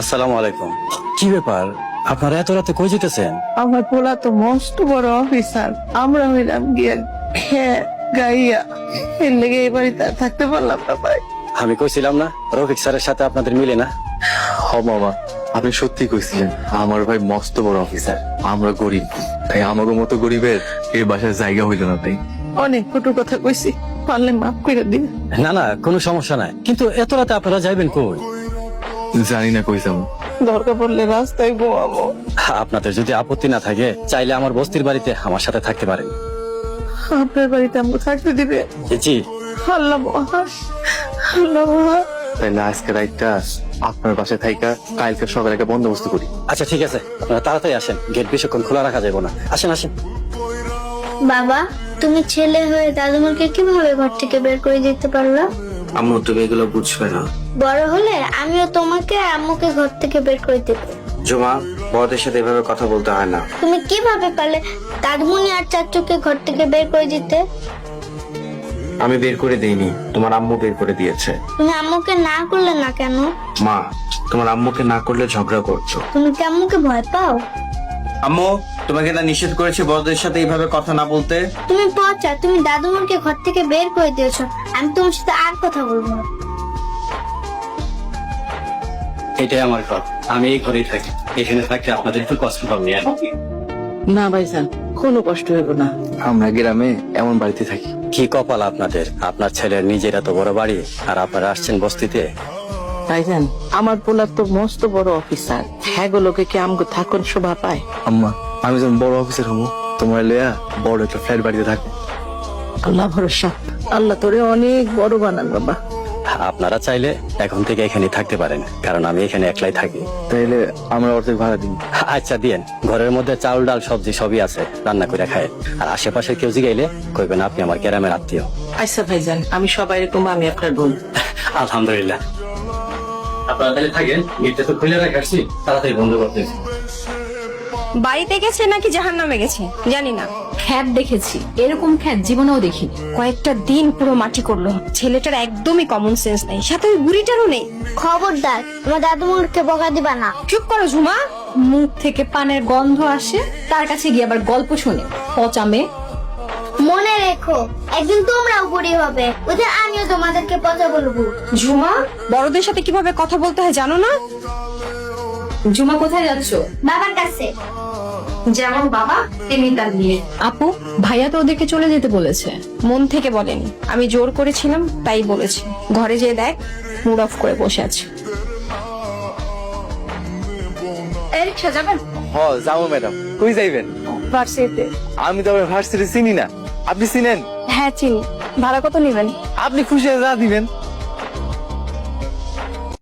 আসসালামু আলাইকুম। কি ব্যাপার? আপনারা এত রাতে কই যেতেছেন? আমার পোলা তো মস্ত বড় অফিসার। আমরা হইলাম গিয়া হ্যাঁ গাইয়া। এর লেগে এই বাড়িতে আর থাকতে পারলাম না ভাই। আমি কইছিলাম না রফিক স্যারের সাথে আপনাদের মিলে না? হ মামা আপনি সত্যি কইছিলেন আমার ভাই মস্ত বড় অফিসার আমরা গরিব। তাই আমাকে মতো গরিবের এই বাসায় জায়গা হইল না তাই অনেক কটু কথা কইছি পারলে মাফ করে দিন। না না কোনো সমস্যা নাই। কিন্তু এত রাতে আপনারা যাইবেন কই? জানি না কইসাম দরকার পড়লে রাস্তায় ঘুমাবো। আপনাদের যদি আপত্তি না থাকে চাইলে আমার বস্তির বাড়িতে আমার সাথে থাকতে পারেন। আপনার বাড়িতে আমাকে থাকতে দিবে? জি। আল্লাহ মহান। আল্লাহ মহান। তাইলে আজকে রাইটটা আপনার বাসায় থাইকা কালকে সকালে একটা বন্দোবস্ত করি। আচ্ছা ঠিক আছে। আপনারা তাড়াতাড়ি আসেন। গেট বেশিক্ষণ খোলা রাখা যাবে না। আসেন আসেন। বাবা তুমি ছেলে হয়ে দাদুমাকে কীভাবে ঘর থেকে বের করে দিতে পারল? আম্মু তুমি এগুলো বুঝবে না। বড় হলে আমিও তোমাকে আর আম্মুকে ঘর থেকে বের করে দেব। জমা বড়দের সাথে এভাবে কথা বলতে হয় না। তুমি কীভাবে পারলে দাদুমণি আর চাচুকে ঘর থেকে বের করে দিতে? আমি বের করে দেইনি তোমার আম্মু বের করে দিয়েছে। তুমি আম্মুকে না করলে না কেন? মা তোমার আম্মুকে না করলে ঝগড়া করছ। তুমি কি আম্মুকে ভয় পাও? আম্মু তোমাকে না নিষেধ করেছে বড়দের সাথে এইভাবে কথা না বলতে। তুমি পচা তুমি দাদুমণিকে ঘর থেকে বের করে দিয়েছ। আমি তোমার সাথে আর কথা বলব না। এটাই আমার ঘর। আমি এই ঘরেই থাকি। এখানে থাকতে আপনাদের একটু কষ্ট পাবেন আর কি। না ভাইজান কোনো কষ্ট হইব না। আমরা গ্রামে এমন বাড়িতে থাকি। কি কপাল আপনাদের? আপনার ছেলের নিজের এত বড় বাড়ি আর আপনারা আসছেন বস্তিতে। ভাইজান আমার পোলা তো মস্ত বড় অফিসার। হ্যাঁ লোকে কি আমগো থাকুন শোভা পায়? আম্মা আমি যখন বড় অফিসার হব তোমার লইয়া বড় একটা ফ্ল্যাট বাড়িতে থাকব। আল্লাহ ভরসা। আল্লাহ তোরে অনেক বড় বানান বাবা। আপনারা চাইলে এখন থেকে এখানে থাকতে পারেন কারণ আমি এখানে একলাই থাকি। তাইলে আমরা অর্ধেক ভাড়া দিই আচ্ছা দিয়েন। ঘরের মধ্যে চাউল ডাল সবজি সবই আছে রান্না করে খায়। আর আশেপাশে কেউ জিগাইলে কইবেন আপনি আমার গ্রামের আত্মীয়। আচ্ছা ভাইজান আমি সবাই এরকম আমি আপনার বোন। আলহামদুলিল্লাহ। আপনারা তাহলে থাকেন গেটটা তো খুলে রাখাচ্ছি তাড়াতাড়ি বন্ধ করতেছি বাড়িতে গেছে নাকি জাহান নামে গেছে? জানি না। খ্যাত দেখেছি। এরকম খ্যাত জীবনেও দেখিনি। কয়েকটা দিন পুরো মাটি করল। ছেলেটার একদমই কমন সেন্স নেই। সাথে ওই বুড়িটারও নেই। খবরদার আমার দাদুমণিকে বকা দিবা না। চুপ করো ঝুমা। মুখ থেকে পানের গন্ধ আসে তার কাছে গিয়ে আবার গল্প শুনে। পচা মেয়ে। মনে রেখো একদিন তোমরাও বুড়ি হবে। ওদের আমিও তোমাদেরকে পচা বলব। ঝুমা বড়দের সাথে কীভাবে কথা বলতে হয় জানো না? ঝুমা কোথায় যাচ্ছ? বাবার কাছে। যেমন বাবা তেমনি তার নিয়ে আপু ভাইয়া তো ওদেরকে চলে যেতে বলেছে। মন থেকে বলেনি। আমি জোর করেছিলাম তাই বলেছি। ঘরে যেয়ে দেখ মুড অফ করে বসে আছে। এই রিক্সা যাবেন? হ যাব ম্যাডাম। কই যাইবেন? ভার্সিটিতে আমি তো ভার্সিটি চিনি না। আপনি চিনেন? হ্যাঁ চিনি। ভাড়া কত নেবেন? আপনি খুশি হয়ে যা দিবেন।